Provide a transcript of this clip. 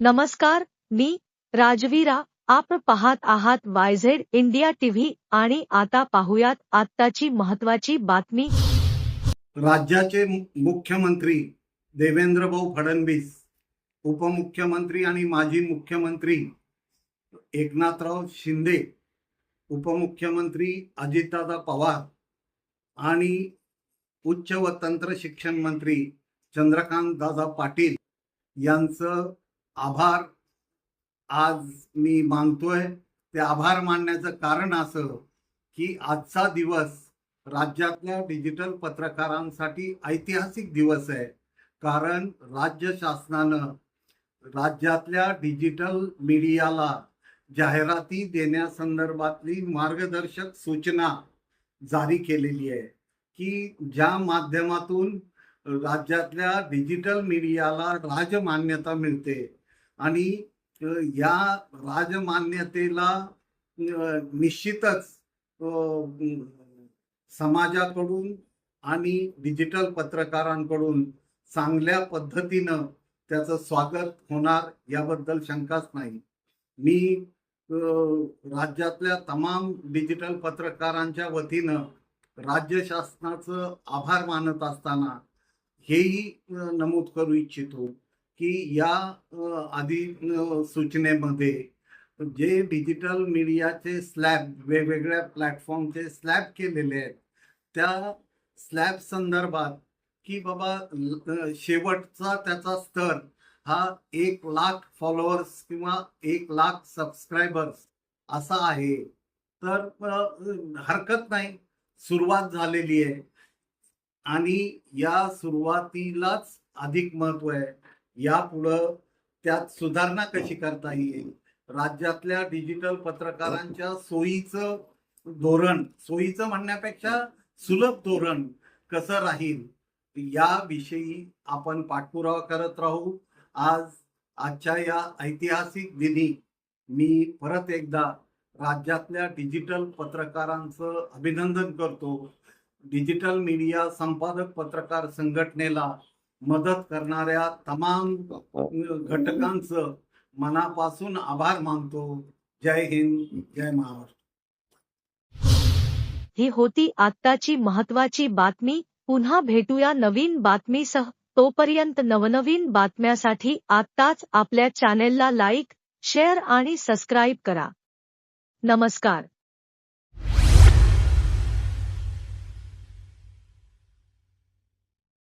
नमस्कार मी राजवीरा. आपण पाहत आहात वायझेड इंडिया टीव्ही आणि आता पाहुयात आत्ताची महत्वाची बातमी. राज्याचे मुख्यमंत्री देवेंद्रभाऊ फडणवीस उपमुख्यमंत्री आणि माजी मुख्यमंत्री एकनाथराव शिंदे उपमुख्यमंत्री अजितदादा पवार आणि उच्च व तंत्र शिक्षण मंत्री चंद्रकांत दादा पाटील यांचं आभार. आज मी मानतोय ते आभार मानण्याचं कारण असं की आजचा दिवस राज्यातल्या डिजिटल पत्रकारांसाठी ऐतिहासिक दिवस आहे. कारण राज्य शासनानं राज्यातल्या डिजिटल मीडियाला जाहिराती देण्यासंदर्भातली मार्गदर्शक सूचना जारी केलेली आहे की ज्या माध्यमातून राज्यातल्या डिजिटल मीडियाला राजमान्यता मिळते. आणि या राजमान्यतेला निश्चितच समाजाकडून आणि डिजिटल पत्रकारांकडून चांगल्या पद्धतीनं त्याचं स्वागत होणार याबद्दल शंकाच नाही. मी राज्यातल्या तमाम डिजिटल पत्रकारांच्या वतीनं राज्य शासनाचं आभार मानत असताना हेही नमूद करू इच्छितो. की या आधी सूचनेमध्ये जे डिजिटल मीडियाचे स्लॅब वेगवेगळ्या प्लॅटफॉर्मचे स्लॅब केलेले आहेत त्या स्लॅब संदर्भात की बाबा शेवटचा त्याचा स्तर हा एक लाख फॉलोअर्स किंवा एक लाख सबस्क्रायबर्स असा आहे. तर हरकत नाही. सुरुवात झालेली आहे. आणि या सुरुवातीलाच अधिक महत्त्व आहे. यापुढं त्यात सुधारणा कशी करता येईल? राज्यातल्या डिजिटल पत्रकारांच्या सोयीचं धोरण सोयीचं म्हणण्यापेक्षा सुलभ धोरण कसं राहील? याविषयी आपण पाठपुरावा करत राहू. आज आजच्या या ऐतिहासिक दिनी मी परत एकदा राज्यातल्या डिजिटल पत्रकारांचं अभिनंदन करतो. डिजिटल मीडिया संपादक पत्रकार संघटनेला मदत करणाऱ्या तमाम घटकांचं मनापासून आभार मानतो. जय हिंद जय महाराष्ट्र. ही होती आत्ताची महत्वाची बातमी. पुन्हा भेटूया नवीन बातमीसह. तोपर्यंत नवनवीन बातम्यासाठी आत्ताच आपल्या चॅनेलला लाईक शेअर आणि सबस्क्राईब करा. नमस्कार.